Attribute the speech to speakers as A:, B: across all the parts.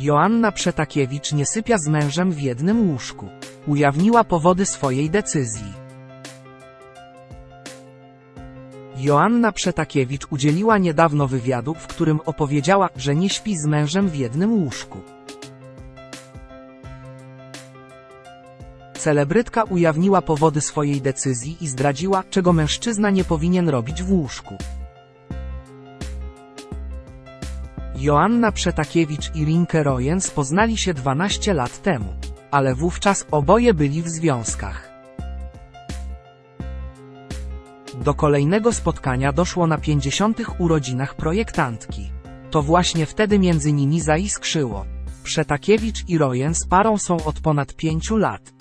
A: Joanna Przetakiewicz nie sypia z mężem w jednym łóżku. Ujawniła powody swojej decyzji. Joanna Przetakiewicz udzieliła niedawno wywiadu, w którym opowiedziała, że nie śpi z mężem w jednym łóżku. Celebrytka ujawniła powody swojej decyzji i zdradziła, czego mężczyzna nie powinien robić w łóżku. Joanna Przetakiewicz i Rinke Royens poznali się 12 lat temu, ale wówczas oboje byli w związkach. Do kolejnego spotkania doszło na 50. urodzinach projektantki. To właśnie wtedy między nimi zaiskrzyło. Przetakiewicz i Royens parą są od ponad 5 lat.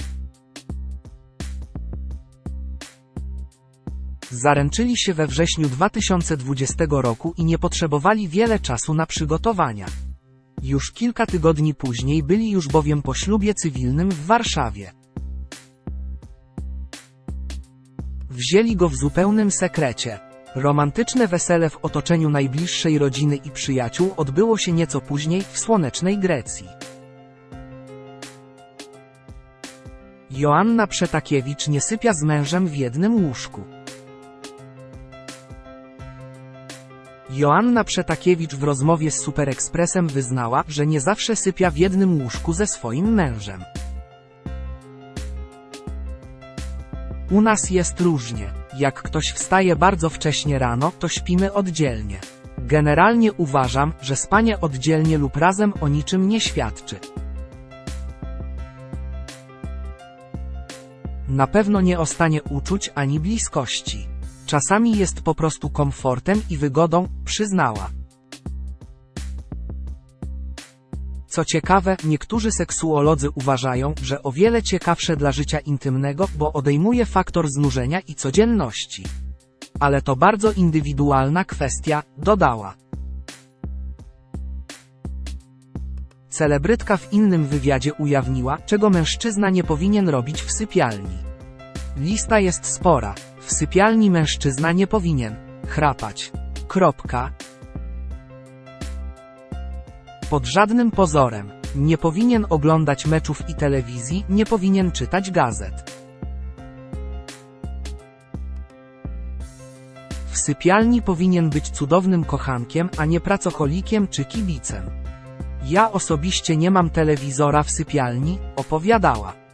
A: Zaręczyli się we wrześniu 2020 roku i nie potrzebowali wiele czasu na przygotowania. Już kilka tygodni później byli już bowiem po ślubie cywilnym w Warszawie. Wzięli go w zupełnym sekrecie. Romantyczne wesele w otoczeniu najbliższej rodziny i przyjaciół odbyło się nieco później w słonecznej Grecji. Joanna Przetakiewicz nie sypia z mężem w jednym łóżku. Joanna Przetakiewicz w rozmowie z Superekspresem wyznała, że nie zawsze sypia w jednym łóżku ze swoim mężem. U nas jest różnie. Jak ktoś wstaje bardzo wcześnie rano, to śpimy oddzielnie. Generalnie uważam, że spanie oddzielnie lub razem o niczym nie świadczy. Na pewno nie o stanie uczuć ani bliskości. Czasami jest po prostu komfortem i wygodą, przyznała. Co ciekawe, niektórzy seksuolodzy uważają, że o wiele ciekawsze dla życia intymnego, bo odejmuje faktor znużenia i codzienności. Ale to bardzo indywidualna kwestia, dodała. Celebrytka w innym wywiadzie ujawniła, czego mężczyzna nie powinien robić w sypialni. Lista jest spora. W sypialni mężczyzna nie powinien chrapać. Kropka. Pod żadnym pozorem. Nie powinien oglądać meczów i telewizji, nie powinien czytać gazet. W sypialni powinien być cudownym kochankiem, a nie pracocholikiem czy kibicem. Ja osobiście nie mam telewizora w sypialni, opowiadała.